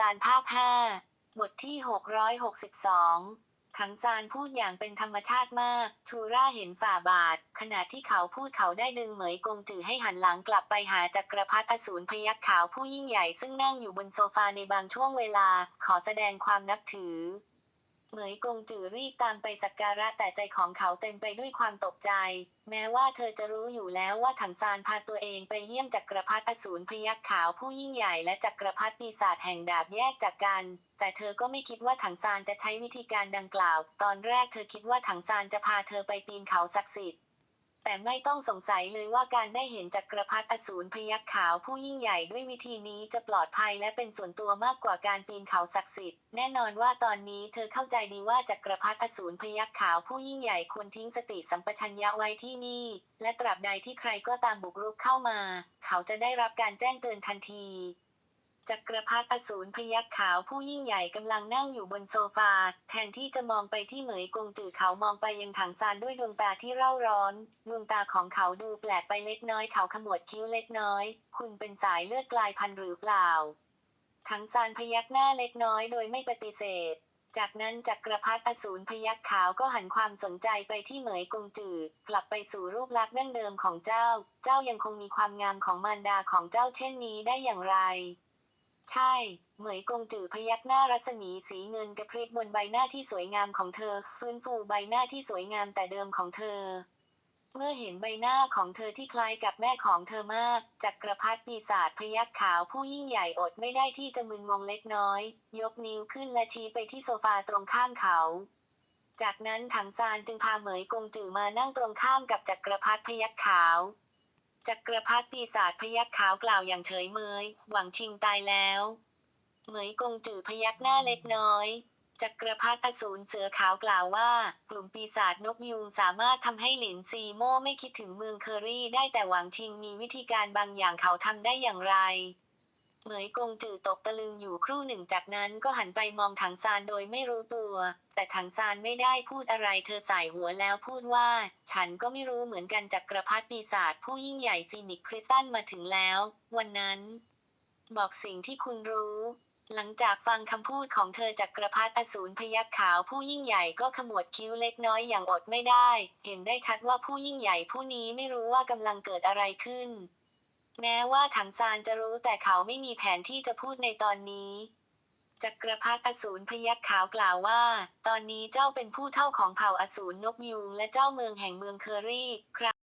ซานภาค5บทที่ 662 ขังซานพูดอย่างเป็นธรรมชาติมาก ชูร่าเห็นฝ่าบาท ขณะที่เขาพูดเขาได้ดึงเหมยกงจือให้หันหลังกลับไปหาจักรพรรดิอสูรพยัคขาวผู้ยิ่งใหญ่ซึ่งนั่งอยู่บนโซฟาในบางช่วงเวลา ขอแสดงความนับถือ เหมยกงจือรีบตามไปสักการะแต่ใจของเขาเต็มไปด้วยความตกใจ แม้ว่าเธอจะรู้อยู่แล้วว่าถังซานพาตัวเองไปเยี่ยมจักรพรรดิอสูรพยักขาวผู้ยิ่งใหญ่และจักรพรรดิปีศาจแห่งดาบแยกจากกัน แต่เธอก็ไม่คิดว่าถังซานจะใช้วิธีการดังกล่าว ตอนแรกเธอคิดว่าถังซานจะพาเธอไปปีนเขาศักดิ์สิทธิ์ แต่ไม่ต้องสงสัยเลยว่าการได้เห็นจักรพรรดิอสูรพยัคฆ์ขาวผู้ยิ่งใหญ่ด้วยวิธีนี้จะปลอดภัยและเป็นส่วนตัวมากกว่าการปีนเขาศักดิ์สิทธิ์ แน่นอนว่าตอนนี้เธอเข้าใจดีว่าจักรพรรดิอสูรพยัคฆ์ขาวผู้ยิ่งใหญ่ควรทิ้งสติสัมปชัญญะไว้ที่นี่ และตราบใดที่ใครก็ตามบุกรุกเข้ามา เขาจะได้รับการแจ้งเตือนทันที จักรพรรดิอสูรพยัคฆ์ขาวผู้ยิ่งใหญ่กำลังนั่งอยู่บนโซฟา แทนที่จะมองไปที่เหมยกงจือเขามองไปยังถังซานด้วยดวงตาที่เร่าร้อนดวงตาของเขาดูแปลกไปเล็กน้อยเขาขมวดคิ้วเล็กน้อย คุณเป็นสายเลือดกลายพันธุ์หรือเปล่า ถังซานพยักหน้าเล็กน้อยโดยไม่ปฏิเสธจากนั้นจักรพรรดิอสูรพยัคฆ์ขาวก็หันความสนใจไปที่เหมยกงจือ กลับไปสู่รูปลักษณ์ดั้งเดิมของเจ้า เจ้ายังคงมีความงามของมารดาของเจ้าเช่นนี้ได้อย่างไร ใช่ เหมยกงจือพยักหน้ารัศมีสีเงินกระพริบบนใบหน้าที่สวยงามของเธอ ฟื้นฟูใบหน้าที่สวยงามแต่เดิมของเธอ เมื่อเห็นใบหน้าของเธอที่คล้ายกับแม่ของเธอมาก จักรพรรดิปีศาจพยักขาวผู้ยิ่งใหญ่อดไม่ได้ที่จะมึนงงเล็กน้อย ยกนิ้วขึ้นและชี้ไปที่โซฟาตรงข้ามเขา จากนั้นถังซานจึงพาเหมยกงจือมานั่งตรงข้ามกับจักรพรรดิพยักขาว จักรพรรดิปีศาจพยักขาวกล่าวอย่างเฉยเมย หวังชิงตายแล้ว เหมยกงจือพยักหน้าเล็กน้อยจักรพรรดิอสูรเสือขาวกล่าวว่า กลุ่มปีศาจนกยูงสามารถทำให้หลินซีโม่ไม่คิดถึงเมืองเคอรี่ได้แต่หวังชิงมีวิธีการบางอย่างเขาทำได้อย่างไร เหมยกงจือตกตะลึงอยู่ครู่หนึ่งจากนั้นก็หันไปมองถังซานโดยไม่รู้ตัว แต่ถังซานไม่ได้พูดอะไรเธอใส่หัวแล้วพูดว่า ฉันก็ไม่รู้เหมือนกันจักรพรรดิปีศาจผู้ยิ่งใหญ่ฟีนิกคริสตันมาถึงแล้ว วันนั้น บอกสิ่งที่คุณรู้หลังจากฟังคำพูดของเธอจากกระพรรดิอสูรพยัคฆ์ขาวผู้ยิ่งใหญ่ก็ขมวดคิ้วเล็กน้อยอย่างอดไม่ได้ เห็นได้ชัดว่าผู้ยิ่งใหญ่ผู้นี้ไม่รู้ว่ากำลังเกิดอะไรขึ้น แม้ว่าถังซานจะรู้แต่เขาไม่มีแผนที่จะพูดในตอนนี้จักรพรรดิอสูรพยัคฆ์ขาวกล่าวว่า ตอนนี้เจ้าเป็นผู้เท่าของเผ่าอสูรนกยูงและเจ้าเมืองแห่งเมืองเคอรี่ครับ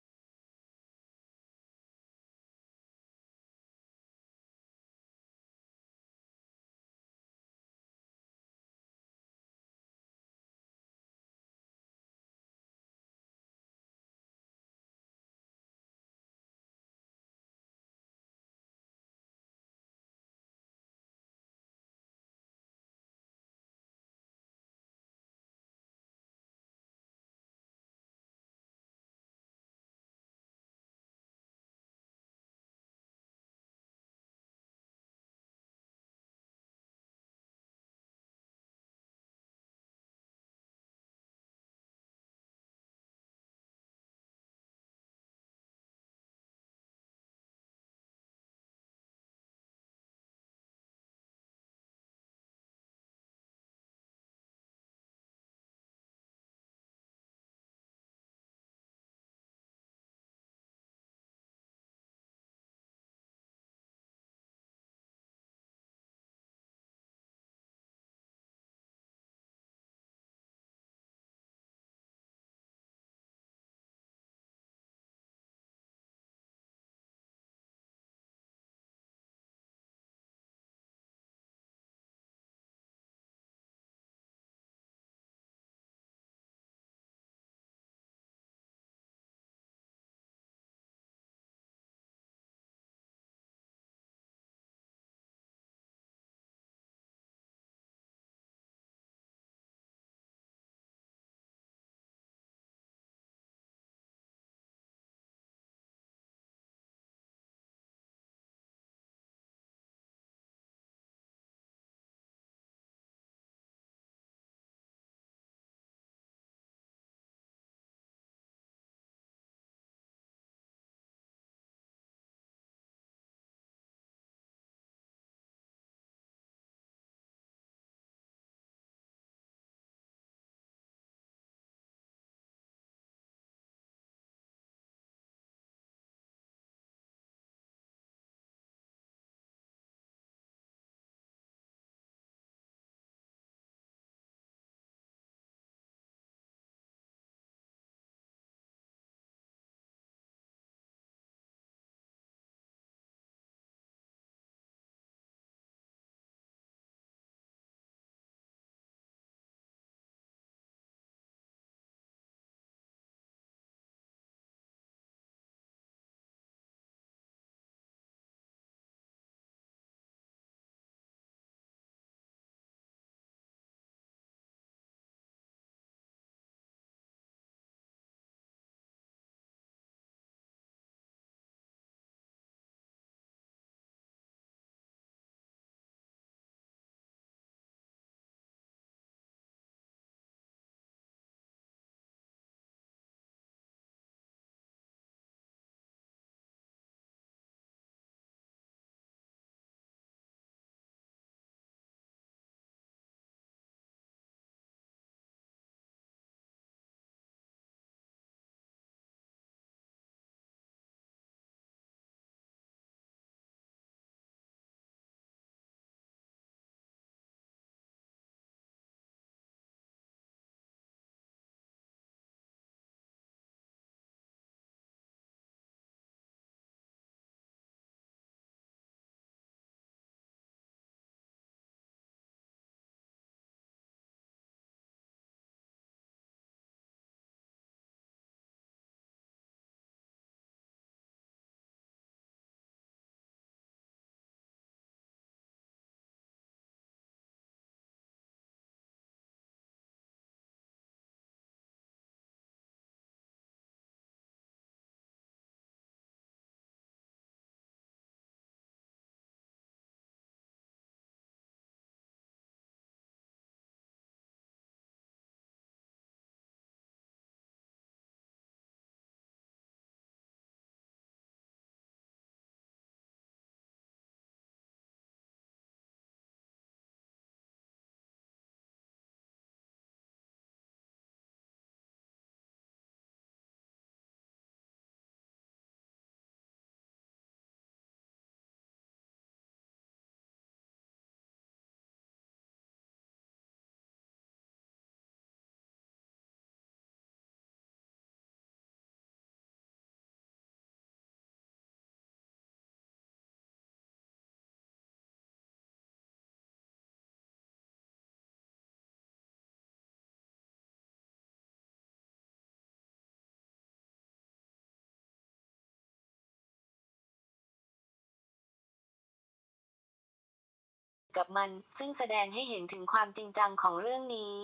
กับมัน ซึ่งแสดงให้เห็นถึงความจริงจังของเรื่องนี้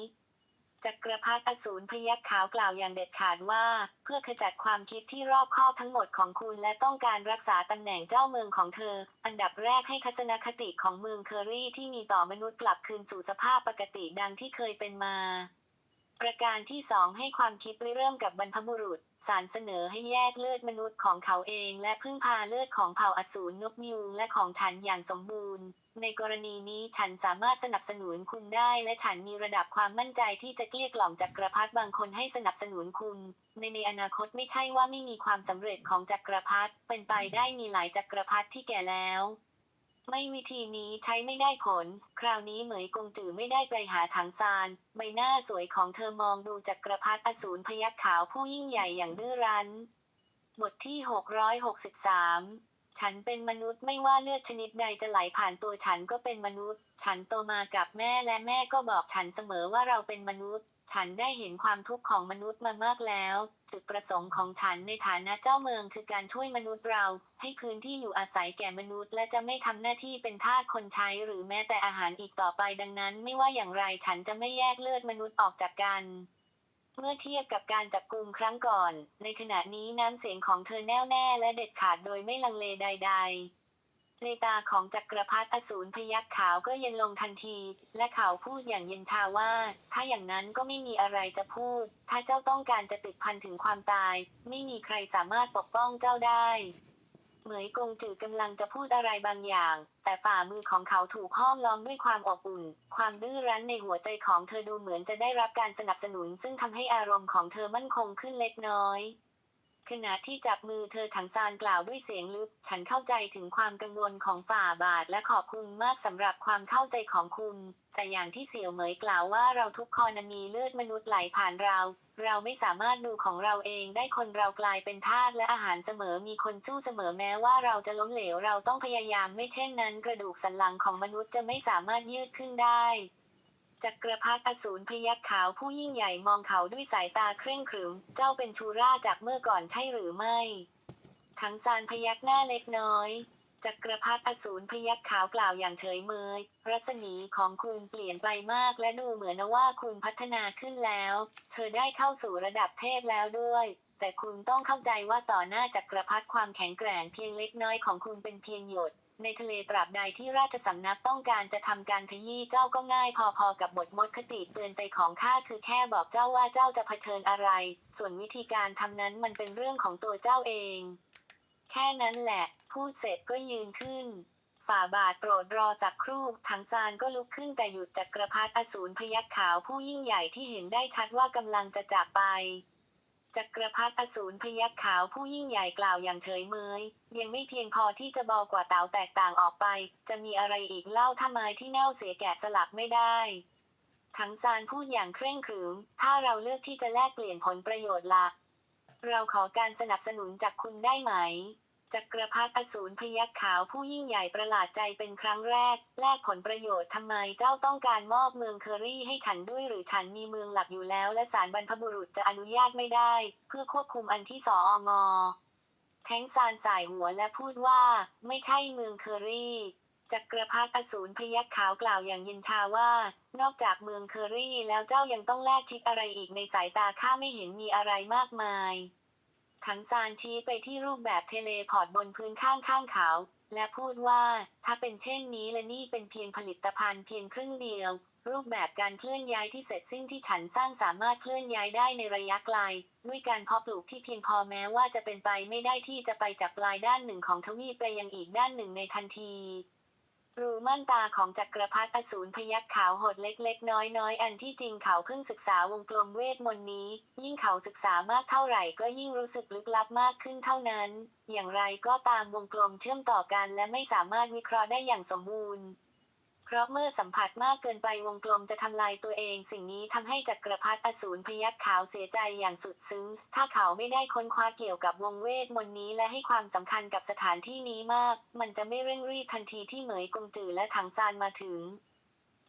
จักรพรรดิอสูรพยัคฆ์ขาวกล่าวอย่างเด็ดขาดว่า เพื่อขจัดความคิดที่รอบคอบทั้งหมดของคุณและต้องการรักษาตำแหน่งเจ้าเมืองของเธอ อันดับแรกให้ทัศนคติของเมืองเคอรี่ที่มีต่อมนุษย์กลับคืนสู่สภาพปกติดังที่เคยเป็นมา ประการที่สองให้ความคิดริเริ่มกับบรรพบุรุษ สารเสนอให้แยกเลือดมนุษย์ของเขาเอง และพึ่งพาเลือดของเผ่าอสูรนกยูงและของฉันอย่างสมบูรณ์ ในกรณีนี้ฉันสามารถสนับสนุนคุณได้ และฉันมีระดับความมั่นใจที่จะเกลี้ยกล่อมจักรพรรดิบางคนให้สนับสนุนคุณ ในในอนาคตไม่ใช่ว่าไม่มีความสำเร็จของจักรพรรดิเป็นไปได้มีหลายจักรพรรดิที่แก่แล้ว ไม่วิธีนี้ใช้ไม่ได้ผล คราวนี้เหมยกงจือไม่ได้ไปหาถังซาน ใบหน้าสวยของเธอมองดูจักรพรรดิอสูรพยัคฆ์ขาวผู้ยิ่งใหญ่อย่างดื้อรั้น บทที่ 663 ฉันเป็นมนุษย์ไม่ว่าเลือดชนิดใดจะไหลผ่านตัวฉันก็เป็นมนุษย์ ฉันโตมากับแม่และแม่ก็บอกฉันเสมอว่าเราเป็นมนุษย์ ฉันได้เห็นความทุกข์ของมนุษย์มามากแล้ว จุดประสงค์ของฉันในฐานะเจ้าเมืองคือการช่วยมนุษย์เรา ให้พื้นที่อยู่อาศัยแก่มนุษย์ และจะไม่ทำหน้าที่เป็นทาสคนใช้หรือแม้แต่อาหารอีกต่อไปดังนั้น ไม่ว่าอย่างไรฉันจะไม่แยกเลือดมนุษย์ออกจากกันเมื่อเทียบกับการจับกลุ่มครั้งก่อน ในขณะนี้น้ำเสียงของเธอแน่วแน่และเด็ดขาดโดยไม่ลังเลใด ๆ ในตาของจักรพรรดิอสูรพยัคฆ์ขาวก็เย็นลงทันที และเขาพูดอย่างเย็นชาว่า ถ้าอย่างนั้นก็ไม่มีอะไรจะพูด ถ้าเจ้าต้องการจะติดพันถึงความตาย ไม่มีใครสามารถปกป้องเจ้าได้ เหมยกงจือกำลังจะพูดอะไรบางอย่าง แต่ฝ่ามือของเขาถูกห้อมล้อมด้วยความอบอุ่น ความดื้อรั้นในหัวใจของเธอดูเหมือนจะได้รับการสนับสนุน ซึ่งทำให้อารมณ์ของเธอมั่นคงขึ้นเล็กน้อย ขณะที่จับมือเธอถังซานกล่าวด้วยเสียงลึก ฉันเข้าใจถึงความกังวลของฝ่าบาทและขอบคุณมากสำหรับความเข้าใจของคุณ แต่อย่างที่เสี่ยวเหมยกล่าวว่าเราทุกคนมีเลือดมนุษย์ไหลผ่านเรา เราไม่สามารถดูของเราเองได้คนเรากลายเป็นทาสและอาหารเสมอมีคนสู้เสมอแม้ว่าเราจะล้มเหลวเราต้องพยายามไม่เช่นนั้น กระดูกสันหลังของมนุษย์จะไม่สามารถยืดขึ้นได้ จักรพรรดิอสูรพยัคฆ์ขาวผู้ยิ่งใหญ่มองเขาด้วยสายตาเคร่งขรึม เจ้าเป็นชูราจากเมื่อก่อนใช่หรือไม่ ทั้งซานพยักหน้าเล็กน้อย จักรพรรดิอสูรพยัคฆ์ขาวกล่าวอย่างเฉยเมย รัศมีของคุณเปลี่ยนไปมากและดูเหมือนว่าคุณพัฒนาขึ้นแล้ว เธอได้เข้าสู่ระดับเทพแล้วด้วยแต่คุณต้องเข้าใจว่าต่อหน้าจักรพรรดิความแข็งแกร่งเพียงเล็กน้อยของคุณเป็นเพียงหยด ในทะเลตราบใดที่ราชสำนักต้องการจะทำการขยี้เจ้าก็ง่ายพอๆกับบทมดคติเตือนใจของข้าคือแค่บอกเจ้าว่าเจ้าจะเผชิญอะไร ส่วนวิธีการทำนั้นมันเป็นเรื่องของตัวเจ้าเอง แค่นั้นแหละ พูดเสร็จก็ยืนขึ้น ฝ่าบาทโปรดรอสักครู่ทั้งซานก็ลุกขึ้นแต่หยุดจักรพรรดิอสูรพยัคขาวผู้ยิ่งใหญ่ที่เห็นได้ชัดว่ากำลังจะจากไป จักรพรรดิอสูรพยัคฆ์ขาวผู้ยิ่งใหญ่กล่าวอย่างเฉยเมยยังไม่เพียงพอที่จะบอกว่าเต๋าแตกต่างออกไป จะมีอะไรอีกเล่าถ้าไม้ที่เน่าเสียแกะสลักไม่ได้ทั้งซานพูดอย่างเคร่งขรึม ถ้าเราเลือกที่จะแลกเปลี่ยนผลประโยชน์ละเราขอการสนับสนุนจากคุณได้ไหม จักรพรรดิอสูรพยัคฆ์ขาวผู้ยิ่งใหญ่ประหลาดใจเป็นครั้งแรก แลกผลประโยชน์ทำไมเจ้าต้องการมอบเมืองเคอรี่ให้ฉันด้วยหรือฉันมีเมืองหลักอยู่แล้ว และสารบรรพบุรุษจะอนุญาตไม่ได้ เพื่อควบคุมอันที่สองอแท้งซานสายหัวและพูดว่า ไม่ใช่เมืองเคอรี่จักรพรรดิอสูรพยัคฆ์ขาวกล่าวอย่างเย็นชาว่า นอกจากเมืองเคอรี่แล้วเจ้ายังต้องแลกชิปอะไรอีกในสายตาข้าไม่เห็นมีอะไรมากมาย ทั้งซานชี้ไปที่รูปแบบเทเลพอร์ตบนพื้นข้างข้างเขา และพูดว่าถ้าเป็นเช่นนี้และนี่เป็นเพียงผลิตภัณฑ์เพียงครึ่งเดียว รูปแบบการเคลื่อนย้ายที่เสร็จสิ้นที่ฉันสร้างสามารถเคลื่อนย้ายได้ในระยะไกล ด้วยการเพาะปลูกที่เพียงพอแม้ว่าจะเป็นไปไม่ได้ที่จะไปจากปลายด้านหนึ่งของทวีปไปยังอีกด้านหนึ่งในทันที รูม่านตาของจักรพรรดิอสูรพยักขาวหดเล็กๆ น้อยๆ อันที่จริงเขาเพิ่งศึกษาวงกลมเวทมนต์นี้ ยิ่งเขาศึกษามากเท่าไหร่ก็ยิ่งรู้สึกลึกลับมากขึ้นเท่านั้น อย่างไรก็ตามวงกลมเชื่อมต่อกันและไม่สามารถวิเคราะห์ได้อย่างสมบูรณ์ เพราะเมื่อสัมผัสมากเกินไปวงกลมจะทำลายตัวเอง สิ่งนี้ทำให้จักรพรรดิอสูรพยัคฆ์ขาวเสียใจอย่างสุดซึ้ง ถ้าเขาไม่ได้ค้นคว้าเกี่ยวกับวงเวทมนต์นี้และให้ความสำคัญกับสถานที่นี้มาก มันจะไม่เร่งรีบทันทีที่เหมยกงจือและถังซานมาถึง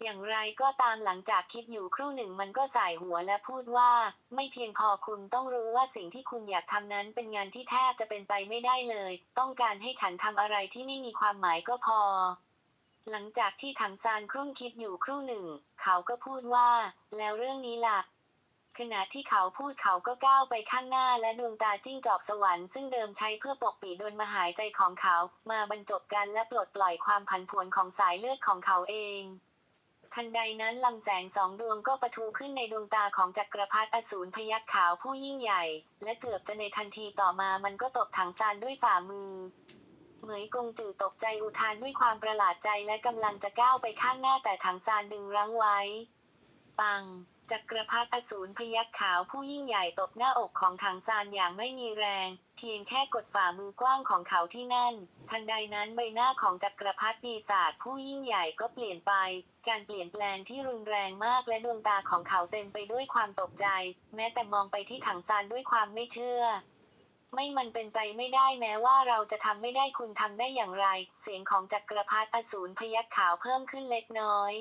อย่างไรก็ตามหลังจากคิดอยู่ครู่หนึ่งมันก็สายหัวและพูดว่า ไม่เพียงพอคุณต้องรู้ว่าสิ่งที่คุณอยากทำนั้นเป็นงานที่แทบจะเป็นไปไม่ได้เลย ต้องการให้ฉันทำอะไรที่ไม่มีความหมายก็พอ หลังจากที่ถังซานครุ่นคิดอยู่ครู่หนึ่ง เขาก็พูดว่า แล้วเรื่องนี้ล่ะขณะที่เขาพูดเขาก็ก้าวไปข้างหน้าและดวงตาจิ้งจอกสวรรค์ซึ่งเดิมใช้เพื่อปกปิดดวงมหายใจของเขา มาบรรจบกันและปลดปล่อยความผันผวนของสายเลือดของเขาเอง ทันใดนั้นลำแสงสองดวงก็ประทุขึ้นในดวงตาของจักรพรรดิอสูรพยัคฆ์ขาวผู้ยิ่งใหญ่ และเกือบจะในทันทีต่อมามันก็ตบถังซานด้วยฝ่ามือ เหมยกงจือตกใจอุทานด้วยความประหลาดใจและกำลังจะก้าวไปข้างหน้าแต่ถังซานดึงรั้งไว้ ปัง จักรพรรดิอสูรพยัคฆ์ขาวผู้ยิ่งใหญ่ตบหน้าอกของถังซานอย่างไม่มีแรง เพียงแค่กดฝ่ามือกว้างของเขาที่นั่น ทันใดนั้นใบหน้าของจักรพรรดิปีศาจผู้ยิ่งใหญ่ก็เปลี่ยนไป การเปลี่ยนแปลงที่รุนแรงมากและดวงตาของเขาเต็มไปด้วยความตกใจ แม้แต่มองไปที่ถังซานด้วยความไม่เชื่อ ไม่มันเป็นไปไม่ได้แม้ว่าเราจะทำไม่ได้คุณทำได้อย่างไร เสียงของจักรพรรดิอสูรพยัคขาวเพิ่มขึ้นเล็กน้อย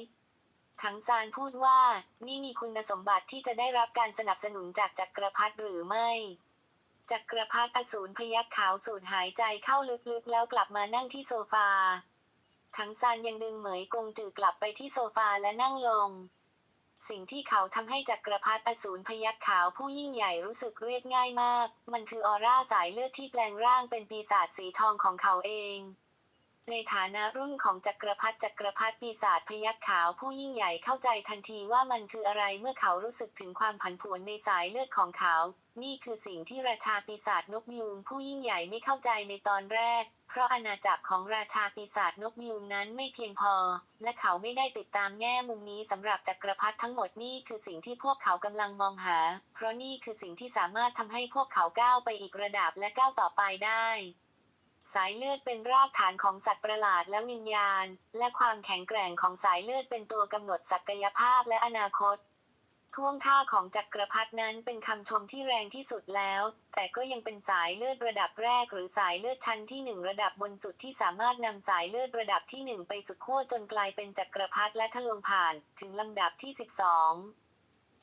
ถังซานพูดว่า นี่มีคุณสมบัติที่จะได้รับการสนับสนุนจากจักรพรรดิหรือไม่ จักรพรรดิอสูรพยัคขาวสูดหายใจเข้าลึกๆ แล้วกลับมานั่งที่โซฟาถังซานยังดึงเหมยกงจือกลับไปที่โซฟาและนั่งลง สิ่งที่เขาทำให้จักรพรรดิอสูรพยัคฆ์ขาวผู้ยิ่งใหญ่รู้สึกเรียดง่ายมาก มันคือออร่าสายเลือดที่แปลงร่างเป็นปีศาจสีทองของเขาเอง ในฐานะรุ่นของจักรพรรดิจักรพรรดิปีศาจพยัคฆ์ขาวผู้ยิ่งใหญ่เข้าใจทันทีว่ามันคืออะไรเมื่อเขารู้สึกถึงความผันผวนในสายเลือดของเขา นี่คือสิ่งที่ราชาปีศาจนกยูงผู้ยิ่งใหญ่ไม่เข้าใจในตอนแรก เพราะอาณาจักรของราชาปีศาจนกยูงนั้นไม่เพียงพอ และเขาไม่ได้ติดตามแง่มุมนี้สำหรับจักรพรรดิทั้งหมดนี่คือสิ่งที่พวกเขากำลังมองหา เพราะนี่คือสิ่งที่สามารถทำให้พวกเขาก้าวไปอีกระดับและก้าวต่อไปได้ สายเลือดเป็นรากฐานของสัตว์ประหลาดและวิญญาณ และความแข็งแกร่งของสายเลือดเป็นตัวกำหนดศักยภาพและอนาคต ท่วงท่าของจักรพรรดินั้นเป็นคำชมที่แรงที่สุดแล้ว แต่ก็ยังเป็นสายเลือดระดับแรกหรือสายเลือดชั้นที่หนึ่งระดับบนสุดที่สามารถนำสายเลือดระดับที่หนึ่งไปสุดขั้วจนกลายเป็นจักรพรรดิและทะลวงผ่าน ถึงลำดับที่ 12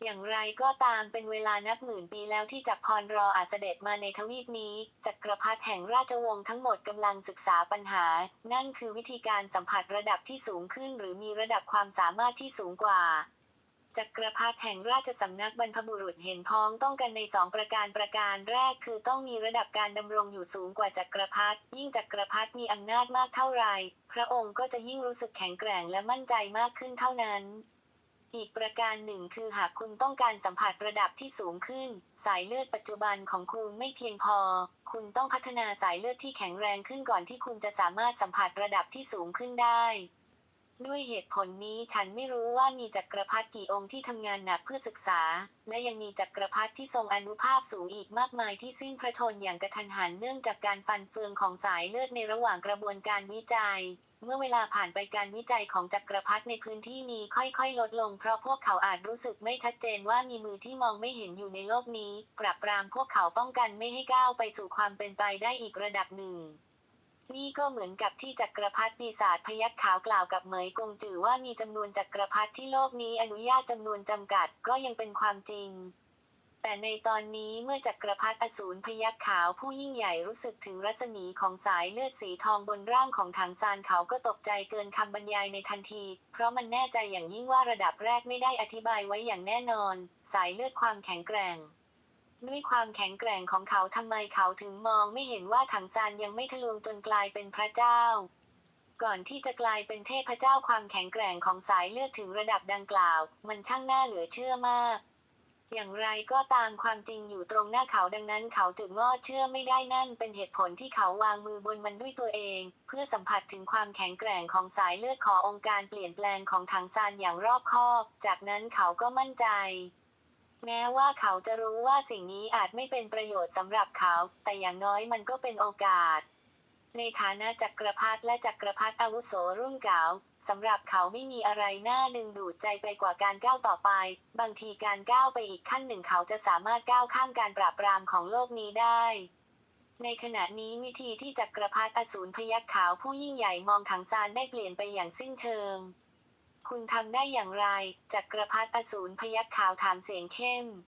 อย่างไรก็ตามเป็นเวลานับหมื่นปีแล้วที่จักรพรรออาเสด็จมาในทวีปนี้ จักรพรรดิแห่งราชวงศ์ทั้งหมดกำลังศึกษาปัญหา นั่นคือวิธีการสัมผัสระดับที่สูงขึ้น หรือมีระดับความสามารถที่สูงกว่าจักรพรรดิแห่งราชสำนักบรรพบุรุษเห็นพ้องต้องกันในสองประการประการแรกคือต้องมีระดับการดำรงอยู่สูงกว่าจักรพรรดิยิ่งจักรพรรดิมีอำนาจมากเท่าไร พระองค์ก็จะยิ่งรู้สึกแข็งแกร่งและมั่นใจมากขึ้นเท่านั้น อีกประการหนึ่งคือหากคุณต้องการสัมผัสระดับที่สูงขึ้น สายเลือดปัจจุบันของคุณไม่เพียงพอ คุณต้องพัฒนาสายเลือดที่แข็งแรงขึ้นก่อนที่คุณจะสามารถสัมผัสระดับที่สูงขึ้นได้ ด้วยเหตุผลนี้ฉันไม่รู้ว่ามีจักรพรรดิกี่องค์ที่ทำงานหนักเพื่อศึกษา และยังมีจักรพรรดิที่ทรงอนุภาพสูงอีกมากมายที่สิ้นพระชนม์อย่างกระทันหันเนื่องจากการฟันเฟืองของสายเลือดในระหว่างกระบวนการวิจัย เมื่อเวลาผ่านไปการวิจัยของจักรพรรดิในพื้นที่นี้ค่อยๆ ลดลง เพราะพวกเขาอาจรู้สึกไม่ชัดเจนว่ามีมือที่มองไม่เห็นอยู่ในโลกนี้ ปรับปรามพวกเขาป้องกันไม่ให้ก้าวไปสู่ความเป็นไปได้อีกระดับหนึ่ง นี่ก็เหมือนกับที่จักรพรรดิปีศาจพยัคฆ์ขาวกล่าวกับเหมยกงจือว่ามีจำนวนจักรพรรดิที่โลกนี้อนุญาตจำนวนจำกัดก็ยังเป็นความจริง แต่ในตอนนี้เมื่อจักรพรรดิอสูรพยัคฆ์ขาวผู้ยิ่งใหญ่รู้สึกถึงรัศมีของสายเลือดสีทองบนร่างของถังซานเขาก็ตกใจเกินคำบรรยายในทันที เพราะมันแน่ใจอย่างยิ่งว่าระดับแรกไม่ได้อธิบายไว้อย่างแน่นอน สายเลือดความแข็งแกร่ง ด้วยความแข็งแกร่งของเขาทำไมเขาถึงมองไม่เห็นว่าถังซานยังไม่ทะลวงจนกลายเป็นพระเจ้า ก่อนที่จะกลายเป็นเทพเจ้าความแข็งแกร่งของสายเลือดถึงระดับดังกล่าว มันช่างน่าเหลือเชื่อมาก อย่างไรก็ตามความจริงอยู่ตรงหน้าเขาดังนั้นเขาจึงงอเชื่อไม่ได้นั่นเป็นเหตุผลที่เขาวางมือบนมันด้วยตัวเอง เพื่อสัมผัสถึงความแข็งแกร่งของสายเลือดขอองค์การเปลี่ยนแปลงของถังซานอย่างรอบคอบ จากนั้นเขาก็มั่นใจ แม้ว่าเขาจะรู้ว่าสิ่งนี้อาจไม่เป็นประโยชน์สำหรับเขา แต่อย่างน้อยมันก็เป็นโอกาส ในฐานะจักรพรรดิและจักรพรรดิอาวุโสรุ่นเก่าสำหรับเขาไม่มีอะไรน่าดึงดูดใจไปกว่าการก้าวต่อไป บางทีการก้าวไปอีกขั้นหนึ่งเขาจะสามารถก้าวข้ามการปราบปรามของโลกนี้ได้ ในขณะนี้วิธีที่จักรพรรดิอสูรพยัคฆ์ขาวผู้ยิ่งใหญ่มองถังซานได้เปลี่ยนไปอย่างสิ้นเชิง คุณทำได้อย่างไร จักรพรรดิอสูรพยัคฆ์ขาวถามเสียงเข้ม